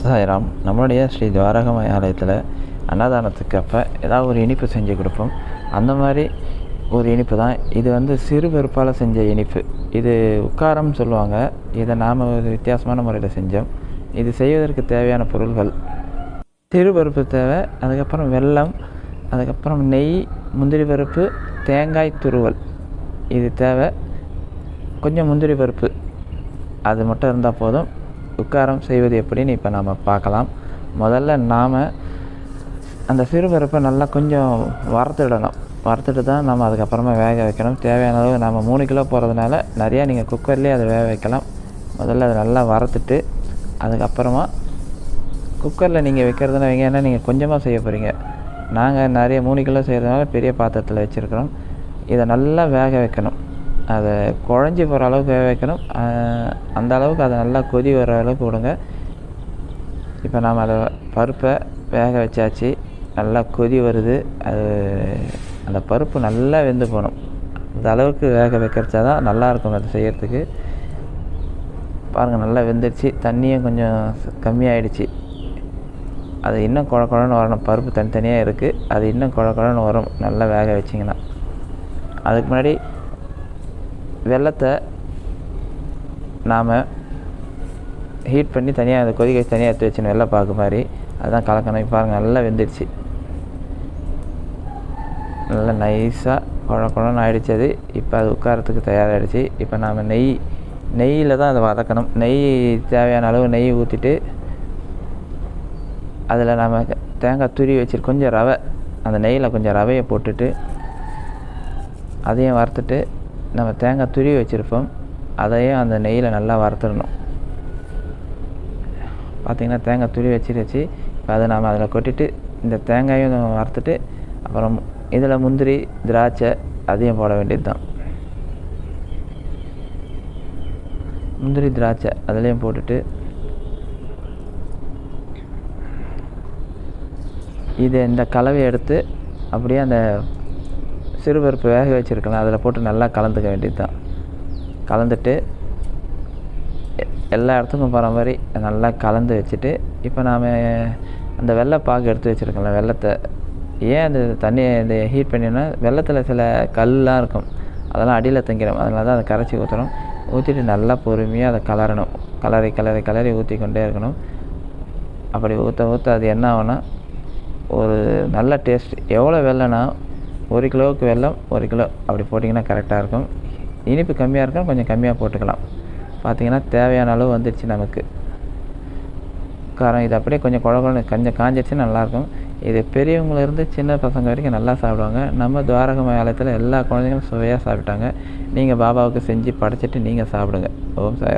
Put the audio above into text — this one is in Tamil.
சாய்ராம் நம்மளுடைய ஸ்ரீ துவாரகமய ஆலயத்தில் அன்னதானத்துக்கு அப்போ ஏதாவது ஒரு இனிப்பு செஞ்சு கொடுப்போம். அந்த மாதிரி ஒரு இனிப்பு தான். இது வந்து சிறு வெறுப்பால் செஞ்ச இனிப்பு. இது உட்காரம் சொல்லுவாங்க. இதை நாம் ஒரு வித்தியாசமான முறையில் செஞ்சோம். இது செய்வதற்கு தேவையான பொருள்கள். சிறு பருப்பு தேவை. அதுக்கப்புறம் வெல்லம். அதுக்கப்புறம் நெய் முந்திரி பருப்பு தேங்காய் துருவல். இது தேவை. கொஞ்சம் முந்திரி பருப்பு. அது மட்டும் இருந்தால் போதும். உட்காரம் செய்வது எப்படின்னு இப்போ நாம் பார்க்கலாம். முதல்ல நாம் அந்த சிறுபருப்பை நல்லா கொஞ்சம் வறுத்துடணும். வறுத்துட்டு தான் நம்ம அதுக்கப்புறமா வேக வைக்கணும். தேவையான அளவு நம்ம மூணு கிலோ போகிறதுனால நிறையா நீங்கள் குக்கர்லேயே அதை வேக வைக்கலாம். முதல்ல அதை நல்லா வறுத்துட்டு அதுக்கப்புறமா குக்கரில் நீங்கள் வைக்கிறதுனா வைங்க ஏன்னா நீங்கள் கொஞ்சமாக செய்ய போகிறீங்க நாங்கள் நிறைய மூணு கிலோ செய்கிறதுனால பெரிய பாத்திரத்தில் வச்சுருக்கிறோம். இதை நல்லா வேக வைக்கணும். அதை குழஞ்சி போகிற அளவுக்கு வேக வைக்கணும். அந்த அளவுக்கு அதை நல்லா கொதி வர அளவுக்கு விடுங்க. இப்போ நாம் அதை பருப்பை வேக வச்சாச்சு. நல்லா கொதி வருது. அது அந்த பருப்பு நல்லா வெந்து போகணும். அந்த அளவுக்கு வேக வைக்கிறச்சா தான் நல்லாயிருக்கும் அதை செய்கிறதுக்கு பாருங்கள் நல்லா வெந்துடுச்சு தண்ணியும் கொஞ்சம் கம்மியாயிடுச்சு. அது இன்னும் குழ குழன்னு வரணும். பருப்பு தனித்தனியாக இருக்குது அது இன்னும் குழ குழன்னு வரும். நல்லா வேக வச்சிங்கன்னா. அதுக்கு முன்னாடி வெள்ளத்தை நாம் ஹீட் பண்ணி தனியாக அதை கொதிக்க வச்சு தனியாக எடுத்து வச்சுன்னு வெள்ளை பார்க்க மாதிரி அதுதான் கலக்கணும். பாருங்கள் நல்லா வெந்துடுச்சு. நல்லா நைஸாக குழ குழன்னு ஆகிடுச்சு அது. இப்போ அது உட்காரத்துக்கு தயாராகிடுச்சு இப்போ நாம் நெய் நெய்யில் தான் அதை வதக்கணும். நெய் தேவையான அளவு நெய் ஊற்றிட்டு அதில் நாம் தேங்காய் துருவி வச்சுட்டு கொஞ்சம் ரவை அந்த நெய்யில் கொஞ்சம் ரவையை போட்டுட்டு அதையும் வறுத்துட்டு நம்ம தேங்காய் துருவி வச்சுருப்போம். அதையும் அந்த நெய்யில் நல்லா வறுத்துடணும். பார்த்திங்கன்னா தேங்காய் துருவி வச்சிருச்சு. இப்போ அதை நாம் அதில் கொட்டிட்டு இந்த தேங்காயும் வறுத்துட்டு அப்புறம் இதில் முந்திரி திராட்சை அதையும் போட வேண்டியது தான் முந்திரி திராட்சை அதுலேயும் போட்டுட்டு இது இந்த கலவையை எடுத்து அப்படியே அந்த சிறுபருப்பு வேக வச்சுருக்கலாம். அதில் போட்டு நல்லா கலந்துக்க வேண்டியது தான் கலந்துட்டு எல்லா இடத்துக்கும் போகிற மாதிரி நல்லா கலந்து வச்சுட்டு இப்போ நாம் அந்த வெள்ளை பாகு எடுத்து வச்சுருக்கலாம் வெள்ளத்தை. ஏன் அந்த தண்ணியை இந்த ஹீட் பண்ணினா வெள்ளத்தில் சில கல்லாம் இருக்கும். அதெல்லாம் அடியில் தங்கிடும் அதனால தான் அதை கரைச்சி ஊற்றுறோம் ஊற்றிட்டு நல்லா பொறுமையாக அதை கலரணும். கலரி கலரி கலரி ஊற்றி கொண்டே இருக்கணும். அப்படி ஊற்ற ஊற்ற அது என்ன ஆகும்னா ஒரு நல்ல டேஸ்ட் எவ்வளோ வெள்ளைனா ஒரு கிலோவுக்கு வெல்லம் ஒரு கிலோ அப்படி போட்டிங்கன்னா கரெக்டாக இருக்கும். இனிப்பு கம்மியாக இருக்கும் கொஞ்சம் கம்மியாக போட்டுக்கலாம். பார்த்திங்கன்னா தேவையான அளவு வந்துடுச்சு நமக்கு. காரம் இது அப்படியே கொஞ்சம் குழகுழன்னு கொஞ்சம் காஞ்சிடுச்சு நல்லாயிருக்கும் இது பெரியவங்களிருந்து சின்ன பசங்க வரைக்கும் நல்லா சாப்பிடுவாங்க. நம்ம துவாரக ஆலயத்தில் எல்லா குழந்தைங்களும் சுவையாக சாப்பிட்டாங்க. நீங்கள் பாபாவுக்கு செஞ்சு படைச்சிட்டு நீங்கள் சாப்பிடுங்க. ஓம் சாயரம்.